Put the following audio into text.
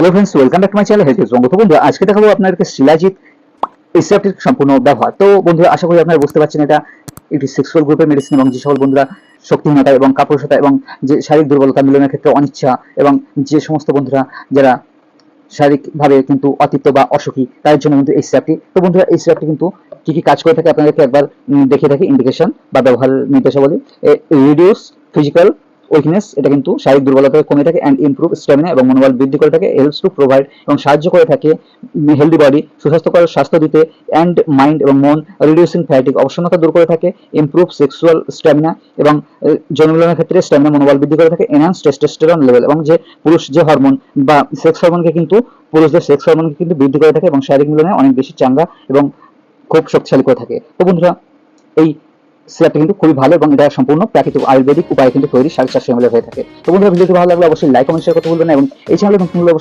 Hello friends welcome back to my channel health Banga তো বন্ধুরা, আজকে দেখাবো আপনাদেরকে শিলাজিৎ এসিআরটির সম্পূর্ণ ব্যবহার। তো বন্ধুরা, আশা করি আপনারা বুঝতে পারছেন এটা একটি সেক্সুয়াল গ্রুপের মেডিসিন এবং যে সকল বন্ধুরা শক্তিহীনতা এবং কাপুরুষতা এবং যে শারীরিক দুর্বলতা মিলনের ক্ষেত্রে অনিচ্ছা এবং যে সমস্ত বন্ধুরা, যারা শারীরিকভাবে কিন্তু অতিপ্ত বা অসুখী, তাদের জন্য কিন্তু এই সিরাপটি তো বন্ধুরা এই সিরাপটি কিন্তু কি কি কাজ করে থাকে আপনাদেরকে একবার দেখিয়ে থাকি। ইন্ডিকেশন বা ব্যবহার নির্দেশাবলী। রিডিউস ফিজিক্যাল উইকনেস এটা কিন্তু শারীরিক দুর্বলতা কমে থাকে অ্যান্ড ইমপ্রুভ স্ট্যামিনা এবং মনোবল বৃদ্ধি করে থাকে হেল্পস টু প্রোভাইড এবং সাহায্য করে থাকে হেলদি বডি সুস্বাস্থ্যকর স্বাস্থ্য দিতে অ্যান্ড মাইন্ড এবং মন রিডিউসিং ফ্যাটিক অবসন্নতা দূর করে থাকে ইমপ্রুভ সেক্সুয়াল স্ট্যামিনা এবং আহ, ক্ষেত্রে স্ট্যামিনা মনোবল বৃদ্ধি করে থাকে এনহান্স টেস্টোস্টেরন লেভেল এবং যে পুরুষ যে হরমোন বা সেক্স হরমোনকে কিন্তু পুরুষদের সেক্স হরমোনকে কিন্তু বৃদ্ধি করে থাকে এবং শারীরিক মিলনে অনেক বেশি চাঙ্গা এবং খুব শক্তিশালী করে থাকে। তো বন্ধুরা এই সিরাপটা কিন্তু খুবই ভালো এবং এটা সম্পূর্ণ প্রাকৃতিক আয়ুর্বেদিক উপায়ে কিন্তু তৈরি সাড়ে চারশো হয়ে থাকে। তো বন্ধুরা, ভিডিওটি ভালো লাগলে অবশ্যই লাইক কমেন্ট শেয়ার করতে ভুলবেন না এবং এই চ্যানেলে অবশ্যই